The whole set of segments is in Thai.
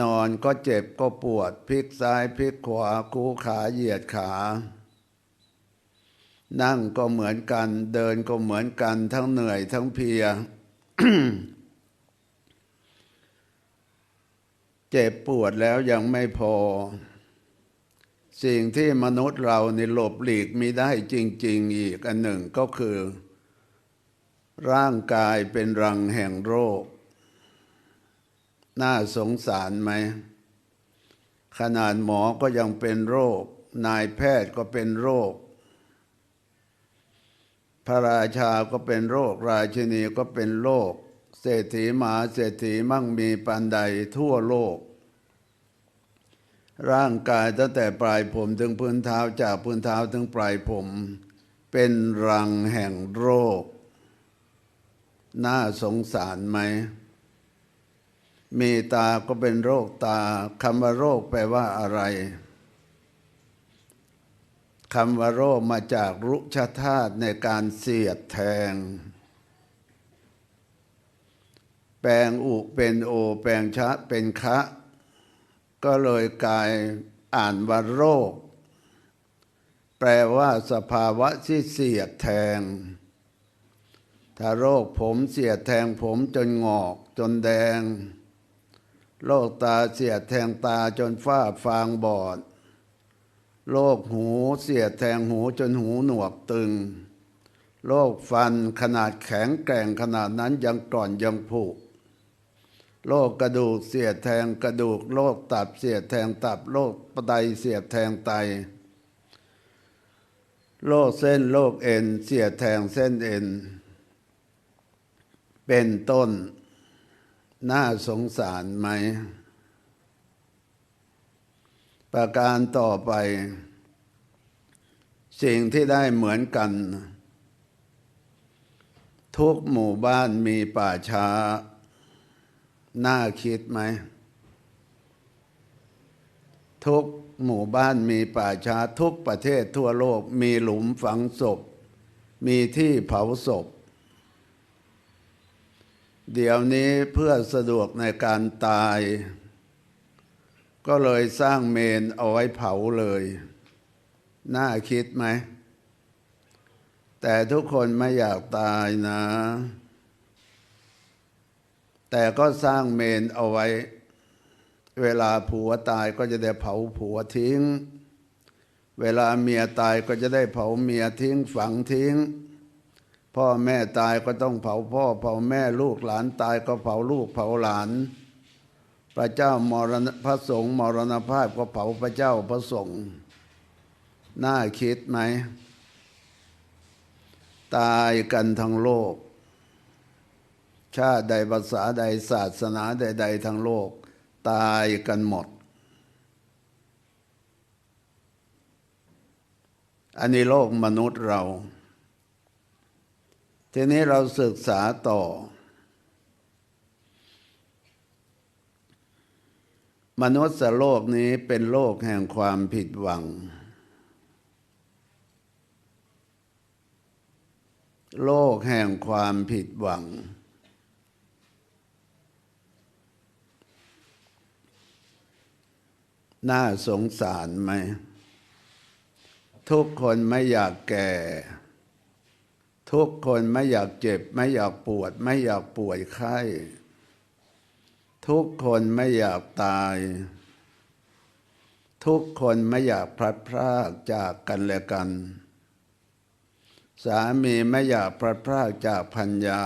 นอนก็เจ็บก็ปวดพลิกซ้ายพลิกขวาคูขาเหยียดขา นั่งก็เหมือนกัน เดินก็เหมือนกันทั้งเหนื่อยทั้งเพีย เจ็บปวดแล้วยังไม่พอ สิ่งที่มนุษย์เราในหลบหลีกมิได้จริง ๆ อีกอันหนึ่งก็คือ ร่างกายเป็นรังแห่งโรค น่าสงสารไหม ขนาดหมอก็ยังเป็นโรค นายแพทย์ก็เป็นโรค พระราชาก็เป็นโรค ราชินีก็เป็นโรค เศรษฐีมหาเศรษฐีมั่งมีปันใดทั่วโลก ร่างกายตั้งแต่ปลายผมถึงพื้นเท้าจากพื้นเท้าถึงปลายผม เป็นรังแห่งโรค น่าสงสารไหม มีตาก็เป็นโรคตาคำว่าโรคแปลว่าอะไรคำว่าโรคมาจากรุชธาตุในการเสียดแทง แปลงอุเป็นโอ แปลงชะเป็นคะ ก็เลยกลายอ่านว่าโรค แปลว่าสภาวะที่เสียดแทง ถ้าโรคผมเสียดแทงผมจนงอกจนแดง โรคตาเสียดแทงตาจนฝ้าฟางบอด โรคหูเสียดแทงหูจนหูหนวกตึง โรคฟันขนาดแข็งแกร่งขนาดนั้นยังกร่อนยังผุ โรคกระดูกเสียดแทงกระดูก โรคตับเสียดแทงตับ โรคไตเสียดแทงไต โรคเส้นโรคเอ็นเสียดแทงเส้นเอ็น เป็นต้น น่าสงสารไหม ประการต่อไป สิ่งที่ได้เหมือนกัน ทุกหมู่บ้านมีป่าช้า น่าคิดไหม ทุกหมู่บ้านมีป่าช้า ทุกประเทศทั่วโลกมีหลุมฝังศพ มีที่เผาศพ เดี๋ยวนี้เพื่อสะดวกในการตาย ก็เลยสร้างเมนเอาไว้เผาเลย น่าคิดไหม แต่ทุกคนไม่อยากตายนะ แต่ก็สร้างเมนเอาไว้ เวลาผัวตายก็จะได้เผาผัวทิ้ง เวลาเมียตายก็จะได้เผาเมียทิ้งฝังทิ้ง พ่อแม่ตายก็ต้องเผาพ่อ เผาแม่ลูกหลานตายก็เผาลูกเผาหลาน พระเจ้ามรณพระสงฆ์มรณภาพก็เผาพระเจ้าพระสงฆ์น่าคิดไหม ตายกันทั้งโลก ชาติใดภาษาใดศาสนาใด ๆ ทั้งโลก ตายกันหมด อันนี้โลกมนุษย์เรา ทีนี้เราศึกษาต่อ มนุษย์โลกนี้เป็นโลกแห่งความผิดหวัง โลกแห่งความผิดหวังน่าสงสารไหม ทุกคนไม่อยากแก่ ทุกคนไม่อยากเจ็บ ไม่อยากปวด ไม่อยากป่วยไข้ ทุกคนไม่อยากตาย ทุกคนไม่อยากพลัดพรากจากกันและกัน สามีไม่อยากพลัดพรากจากพัญญา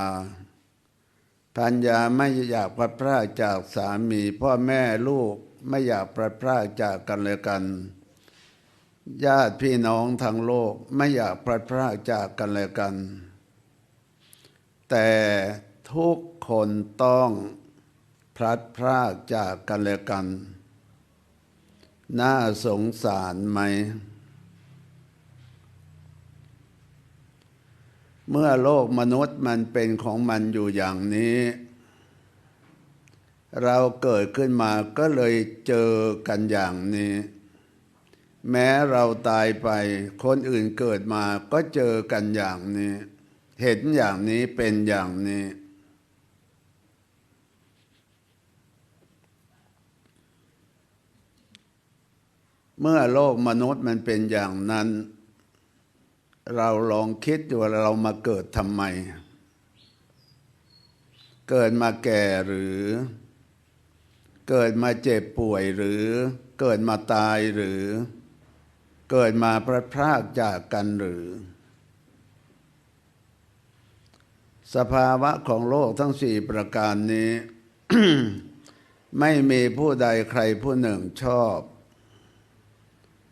พัญญาไม่อยากพลัดพรากจากสามี พ่อแม่ลูกไม่อยากพลัดพรากจากกันและกัน ญาติพี่น้องทางโลกไม่อยากพลัดพรากจากกันและกัน แต่ทุกคนต้องพลัดพรากจากกันและกัน น่าสงสารไหม เมื่อโลกมนุษย์มันเป็นของมันอยู่อย่างนี้ เราเกิดขึ้นมาก็เลยเจอกันอย่างนี้ แม้เราตายไปคนอื่นเกิดมาก็เจอกันอย่างนี้ เห็นอย่างนี้เป็นอย่างนี้ เมื่อโลกมนุษย์มันเป็นอย่างนั้น เราลองคิดดูว่าเรามาเกิดทำไม เกิดมาแก่หรือ เกิดมาเจ็บป่วยหรือ เกิดมาตายหรือ เกิดมาพลัดพรากจากกันหรือ สภาวะของโลกทั้งสี่ประการนี้ ไม่มีผู้ใดใครผู้หนึ่งชอบ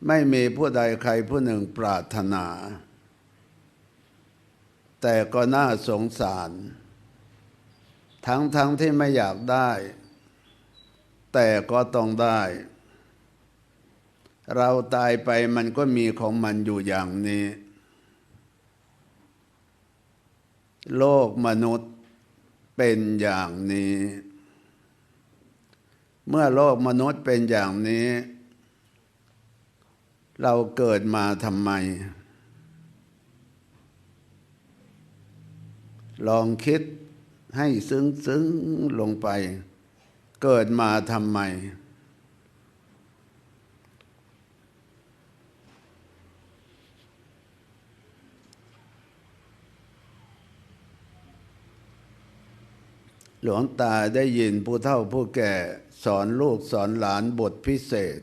ไม่มีผู้ใดใครผู้หนึ่งปรารถนา แต่ก็น่าสงสาร ทั้งทั้งที่ไม่อยากได้ แต่ก็ต้องได้ เราตายไปมันก็มีของมันอยู่อย่างนี้ โลกมนุษย์เป็นอย่างนี้ เมื่อโลกมนุษย์เป็นอย่างนี้ เราเกิดมาทำไม ลองคิดให้ซึ้งซึ้งลงไป เกิดมาทำไม หลวงตาได้ยินผู้เฒ่าผู้แก่สอนลูกสอนหลานบทพิเศษ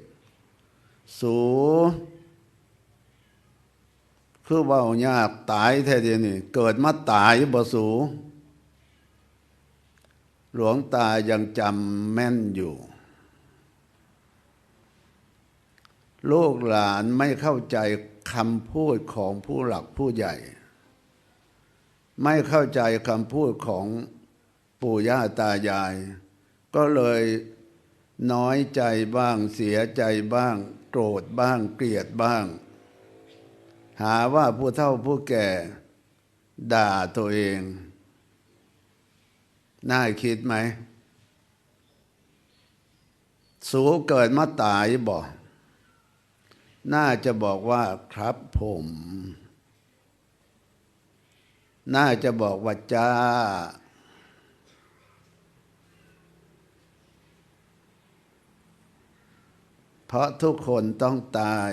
สูคือเว่ายากตายแท้เดียวนี่เกิดมาตายบ่สู หลวงตายังจำแม่นอยู่ ลูกหลานไม่เข้าใจคำพูดของผู้หลักผู้ใหญ่ ไม่เข้าใจคำพูดของ ปู่ย่าตายาย ก็เลยน้อยใจบ้างเสียใจบ้าง โกรธบ้างเกลียดบ้าง หาว่าผู้เฒ่าผู้แก่ ด่าตัวเอง น่าคิดไหม สูเกิดมาตายบอกน่าจะบอกว่าครับผม น่าจะบอกว่าจ้า เพราะทุกคนต้องตาย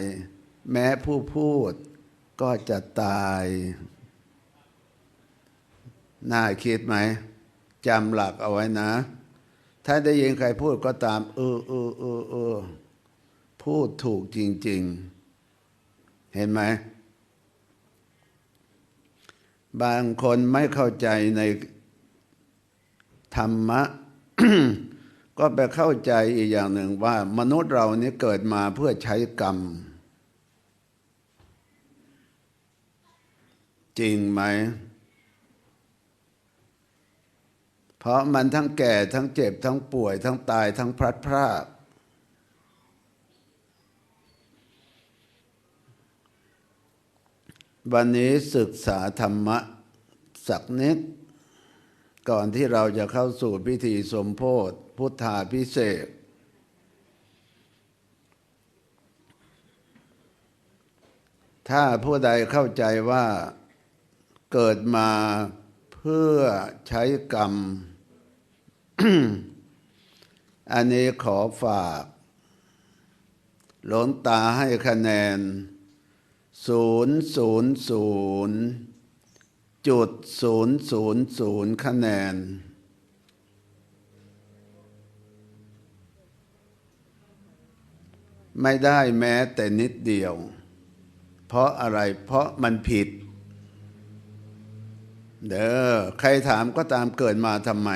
แม้ผู้พูดก็จะตาย น่าคิดไหมจำหลักเอาไว้นะ ถ้าได้ยินใครพูดก็ตาม เออเออเออเออพูดถูกจริง ๆ เห็นไหม บางคนไม่เข้าใจในธรรมะ ก็ไปเข้าใจอีกอย่างหนึ่งว่ามนุษย์เรานี้เกิดมาเพื่อใช้กรรม จริงไหม เพราะมันทั้งแก่ทั้งเจ็บทั้งป่วย ทั้งตายทั้งพลัดพรากวันนี้ศึกษาธรรมะสักนิด ก่อนที่เราจะเข้าสู่พิธีสมโพธ พุทธาพิเศษถ้าผู้ใดเข้าใจว่าเกิดมาเพื่อใช้กรรม อันนี้ขอฝาก หลวงตาให้คะแนนศูนย์ศูนย์ศูนย์จุดศูนย์ศูนย์ศูนย์คะแนน ไม่ได้แม้แต่นิดเดียว เพราะอะไรเพราะมันผิด เด้อใครถามก็ตามเกิดมาทำไม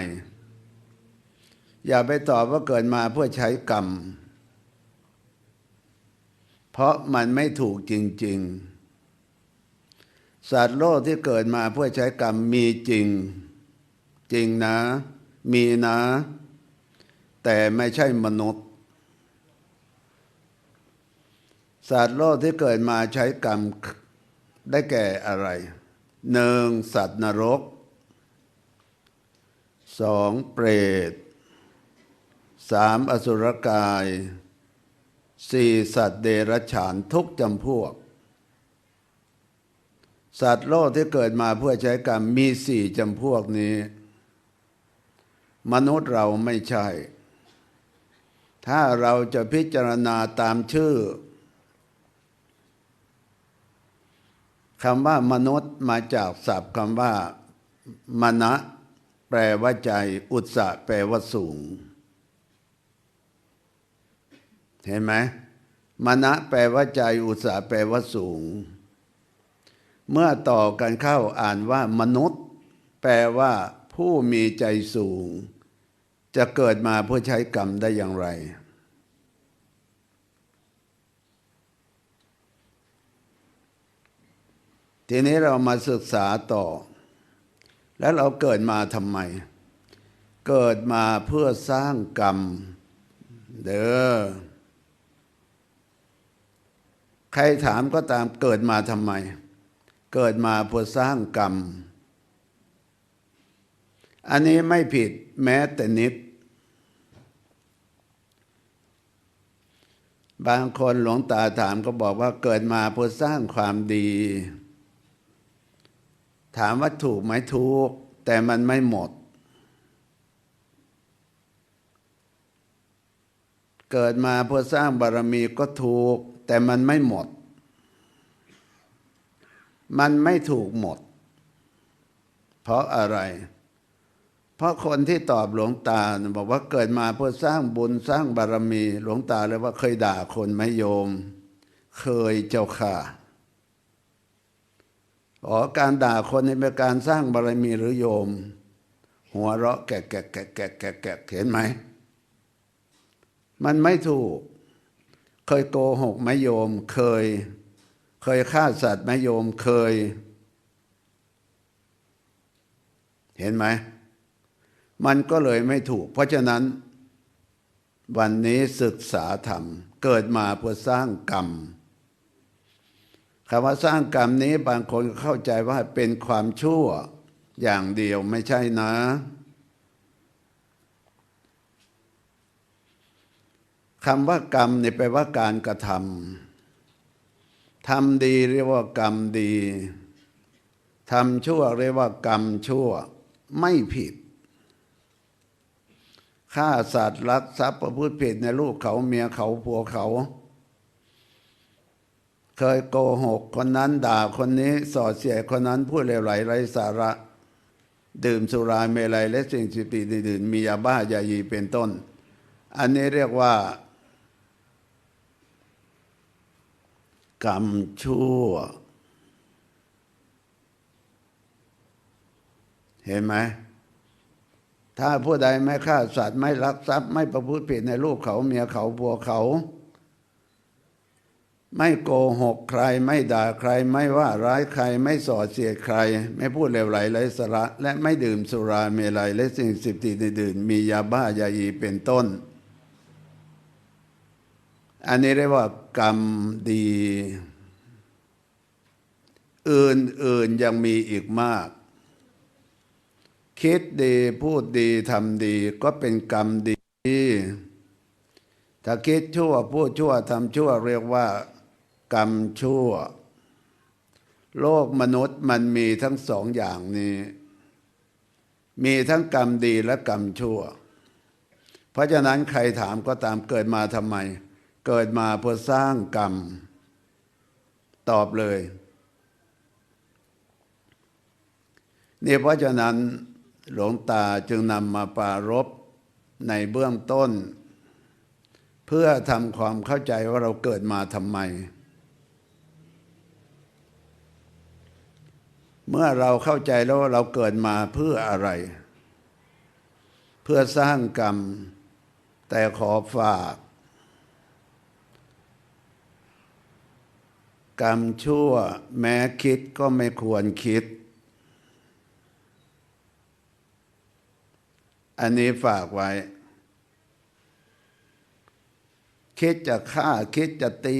อย่าไปตอบว่าเกิดมาเพื่อใช้กรรม เพราะมันไม่ถูกจริง ๆ สัตว์โลกที่เกิดมาเพื่อใช้กรรมมีจริง จริงนะ มีนะ แต่ไม่ใช่มนุษย์ สัตว์โลกที่เกิดมาใช้กรรมได้แก่อะไรหนึ่งสัตว์นรกสองเปรตสามอสุรกายสี่สัตว์เดรัจฉานทุกจำพวก สัตว์โลกที่เกิดมาเพื่อใช้กรรมมีสี่จำพวกนี้ มนุษย์เราไม่ใช่ ถ้าเราจะพิจารณาตามชื่อ คำว่ามนุษย์มาจากศัพท์คำว่ามณะแปลว่าใจ อุตสะแปลว่าสูง เห็นไหมมณะแปลว่าใจ อุตสะแปลว่าสูง เมื่อต่อกันเข้าอ่านว่ามนุษย์ แปลว่าผู้มีใจสูง จะเกิดมาเพื่อใช้กรรมได้อย่างไร ทีนี้เรามาศึกษาต่อ แล้วเราเกิดมาทำไม เกิดมาเพื่อสร้างกรรม เด้อใครถามก็ตามเกิดมาทำไม เกิดมาเพื่อสร้างกรรม อันนี้ไม่ผิดแม้แต่นิด บางคนหลวงตาถามก็บอกว่าเกิดมาเพื่อสร้างความดี ถามว่าถูกไหมถูก แต่มันไม่หมด เกิดมาเพื่อสร้างบารมีก็ถูก แต่มันไม่หมด มันไม่ถูกหมด เพราะอะไร เพราะคนที่ตอบหลวงตาบอกว่าเกิดมาเพื่อสร้างบุญสร้างบารมี หลวงตาเลยว่าเคยด่าคนไหมโยม เคยเจ้าค่ะ อ๋อการด่าคนนี่เป็นการสร้างบารมีหรือโยม หัวเราะแกะแกะแกะแกะแกะแกะเห็นไหม มันไม่ถูก เคยโกหกไหมโยม เคย เคยฆ่าสัตว์ไหมโยมเคย เห็นไหม มันก็เลยไม่ถูก เพราะฉะนั้น วันนี้ศึกษาธรรม เกิดมาเพื่อสร้างกรรม คำว่าสร้างกรรมนี้บางคนเข้าใจว่าเป็นความชั่วอย่างเดียวไม่ใช่นะ คำว่ากรรมนี่แปลว่าการกระทำทำดีเรียกว่ากรรมดีทำชั่วเรียกว่ากรรมชั่วไม่ผิดฆ่าสัตว์ลักทรัพย์ประพฤติผิดในลูกเขาเมียเขาผัวเขา เคยโกหกคนนั้นด่าคนนี้สอดเสียคนนั้นพูดเลวไหลไร้สาระ ดื่มสุราเมลัยและสิ่งสิบปีอื่นๆมียาบ้ายายีเป็นต้น อันนี้เรียกว่า กรรมชั่ว เห็นไหมถ้าผู้ใดไม่ฆ่าสัตว์ไม่ลักทรัพย์ไม่ประพฤติผิดในลูกเขาเมียเขาผัวเขา ไม่โกหกใครไม่ด่าใครไม่ว่าร้ายใครไม่ส่อเสียดใคร ไม่พูดเลวไหลไร้สาระ และไม่ดื่มสุราเมลัยและสิ่งสิบติอื่นมียาบ้ายาอีเป็นต้น อันนี้เรียกว่ากรรมดี อื่นๆยังมีอีกมาก คิดดีพูดดีทำดีก็เป็นกรรมดีถ้าคิดชั่วพูดชั่วทำชั่วเรียกว่า กรรมชั่ว โลกมนุษย์มันมีทั้งสองอย่างนี้ มีทั้งกรรมดีและกรรมชั่ว เพราะฉะนั้นใครถามก็ตามเกิดมาทำไม เกิดมาเพื่อสร้างกรรม ตอบเลยนี่เพราะฉะนั้นหลวงตาจึงนำมาปรารบในเบื้องต้น เพื่อทำความเข้าใจว่าเราเกิดมาทำไม เมื่อเราเข้าใจแล้วว่าเราเกิดมาเพื่ออะไร เพื่อสร้างกรรม แต่ขอฝาก กรรมชั่วแม้คิดก็ไม่ควรคิด อันนี้ฝากไว้ คิดจะฆ่าคิดจะตี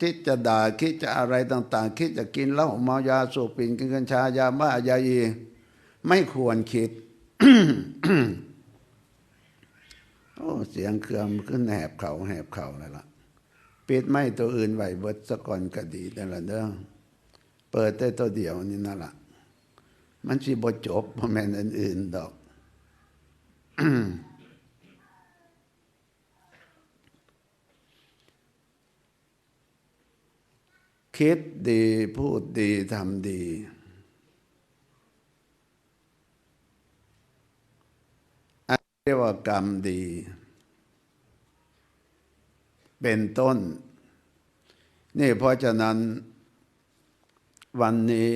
คิดจะด่าคิดจะอะไรต่าง ๆ คิดจะกินเหล้าเมายาสูบปิ่นกินกัญชายาบ้ายาอีไม่ควรคิดโอ้เสียงเครื่องขึ้นแหบเขาแหบเขาเลยล่ะปิดไม่ตัวอื่นไหวเบิดสะก่อนก็ดีแต่ละเด้อเปิดได้ตัวเดียวนี่นั่นละมันสิบจบเพราะแม่นอื่นๆดอก คิดดีพูดดีทำดี อันเรียกว่ากรรมดี เป็นต้น นี่เพราะฉะนั้น วันนี้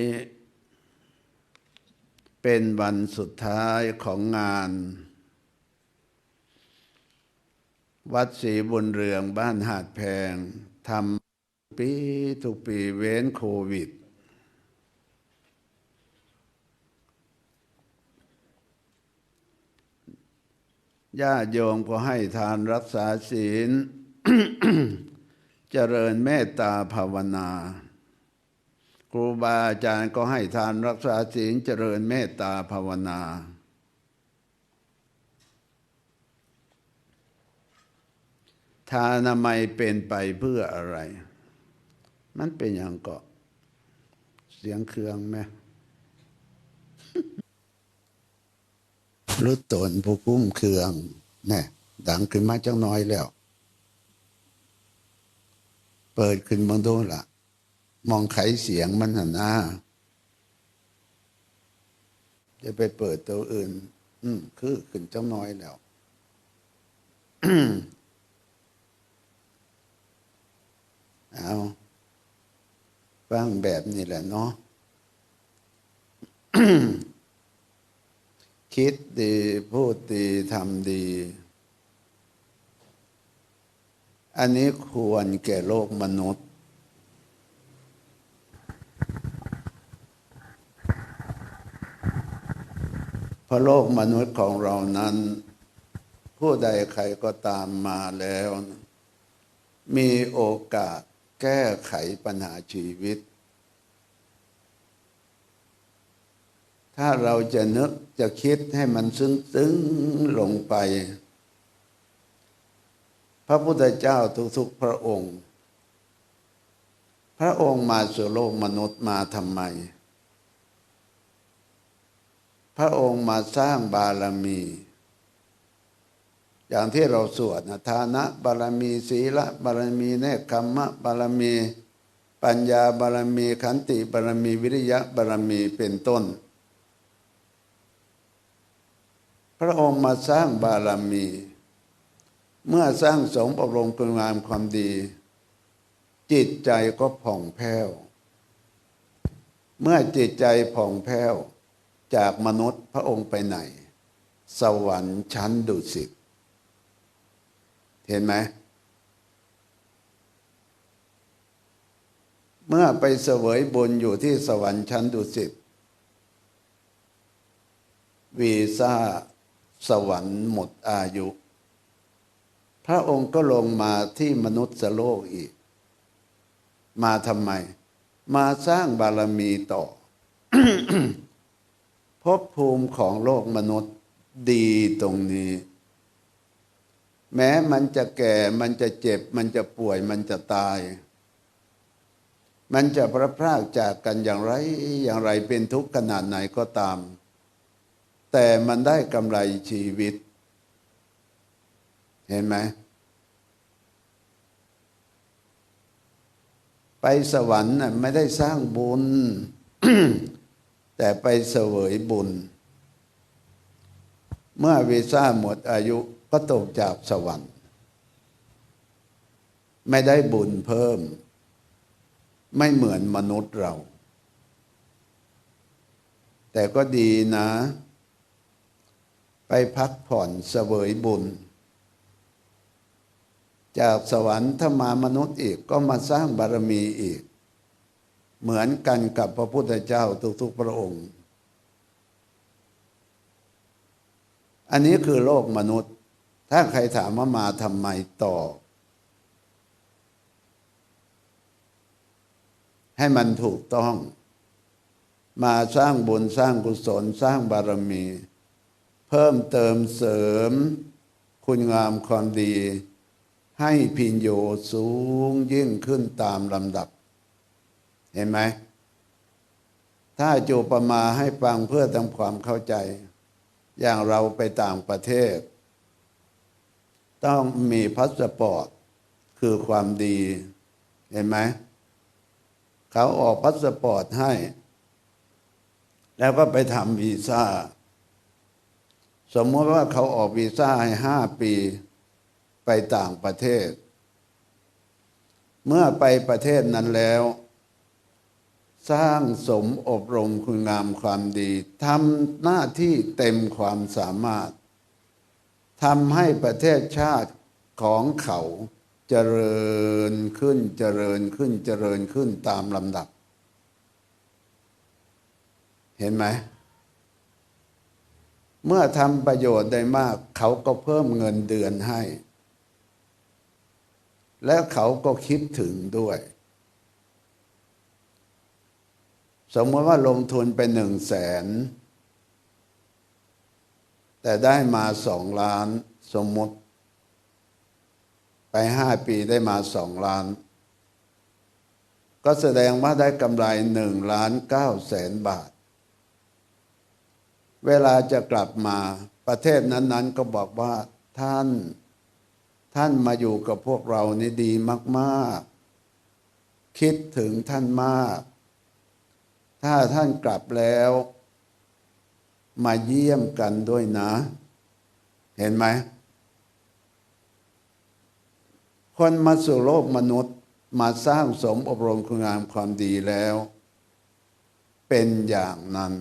เป็นวันสุดท้ายของงาน วัดศรีบุญเรืองบ้านหาดแพงทำ ปีทุกปีเว้นโควิด ญาติโยมก็ให้ทานรักษาศีล เจริญเมตตาภาวนา ครูบาอาจารย์ก็ให้ทานรักษาศีลเจริญเมตตาภาวนาทานามัยเป็นไปเพื่ออะไร มันเป็นอย่างเกาะเสียงเครืองไหมรู้ตนผู้กุ้มเครืองแน่ดังขึ้นมาจังน้อยแล้ว เปิดขึ้นมองดูล่ะ มองไขเสียงมันหันหน้าจะไปเปิดตัวอื่น อืมคือขึ้นจังน้อยแล้วเอา ฟังแบบนี้แหละเนาะคิดดีพูดดีทำดี อันนี้ควรแก่โลกมนุษย์ เพราะโลกมนุษย์ของเรานั้น ผู้ใดใครก็ตามมาแล้ว มีโอกาส แก้ไขปัญหาชีวิต ถ้าเราจะนึกจะคิดให้มันซึ้งซึ้งลงไป พระพุทธเจ้าทุกๆพระองค์ พระองค์มาสู่โลกมนุษย์มาทำไม พระองค์มาสร้างบารมี อย่างที่เราสวดนะทานะบารมีศีลบารมีเนคขมมะบารมี ปัญญาบารมีขันติบารมีวิริยะบารมีเป็นต้น พระองค์มาสร้างบารมี เมื่อสร้างสมอบรมคุณงามความดี จิตใจก็ผ่องแผ้ว เมื่อจิตใจผ่องแผ้วจากมนุษย์พระองค์ไปไหน สวรรค์ชั้นดุสิต เห็นไหม เมื่อไปเสวยบุญอยู่ที่สวรรค์ชั้นดุสิตวีซ่าสวรรค์หมดอายุ พระองค์ก็ลงมาที่มนุษย์โลกอีก มาทำไม มาสร้างบารมีต่อภพภูมิของโลกมนุษย์ดีตรงนี้ แม้มันจะแก่มันจะเจ็บ มันจะป่วยมันจะตาย มันจะพระพรากจากกันอย่างไรอย่างไรเป็นทุกข์ขนาดไหนก็ตาม แต่มันได้กำไรชีวิต เห็นไหมไปสวรรค์น่ะไม่ได้สร้างบุญ แต่ไปเสวยบุญ เมื่อวีซ่าหมดอายุ ก็ตกจากสวรรค์ ไม่ได้บุญเพิ่ม ไม่เหมือนมนุษย์เรา แต่ก็ดีนะ ไปพักผ่อนเสวยบุญ จากสวรรค์ถ้ามามนุษย์อีกก็มาสร้างบารมีอีก เหมือนกันกับพระพุทธเจ้าทุกๆพระองค์ อันนี้คือโลกมนุษย์ ถ้าใครถามว่ามาทำไมต่อให้มันถูกต้อง มาสร้างบุญสร้างกุศลสร้างบารมี เพิ่มเติมเสริม คุณงามความดี ให้พินโยสูงยิ่งขึ้นตามลำดับ เห็นไหม ถ้าจูปมาให้ฟังเพื่อทำความเข้าใจ อย่างเราไปต่างประเทศ ต้องมีพาสปอร์ตคือความดี เห็นไหมเขาออกพาสปอร์ตให้ แล้วก็ไปทำวีซ่า สมมติว่าเขาออกวีซ่าให้ห้าปีไปต่างประเทศ เมื่อไปประเทศนั้นแล้ว สร้างสมอบรมคุณงามความดีทำหน้าที่เต็มความสามารถ ทำให้ประเทศชาติของเขาเจริญขึ้นเจริญขึ้นเจริญขึ้นตามลำดับ เห็นไหม เมื่อทำประโยชน์ได้มาก เขาก็เพิ่มเงินเดือนให้ และเขาก็คิดถึงด้วย สมมติว่าลงทุนไปหนึ่งแสน แต่ได้มาสองล้านสมมติ ไปห้าปีได้มาสองล้าน ก็แสดงว่าได้กำไรหนึ่งล้านเก้าแสนบาท เวลาจะกลับมาประเทศนั้น ๆ ก็บอกว่าท่าน ท่านมาอยู่กับพวกเรานี่ดีมากๆ คิดถึงท่านมาก ถ้าท่านกลับแล้ว มาเยี่ยมกันด้วยนะ เห็นไหม คนมาสู่โลกมนุษย์มาสร้างสมอบรมคุณงามความดีแล้ว เป็นอย่างนั้น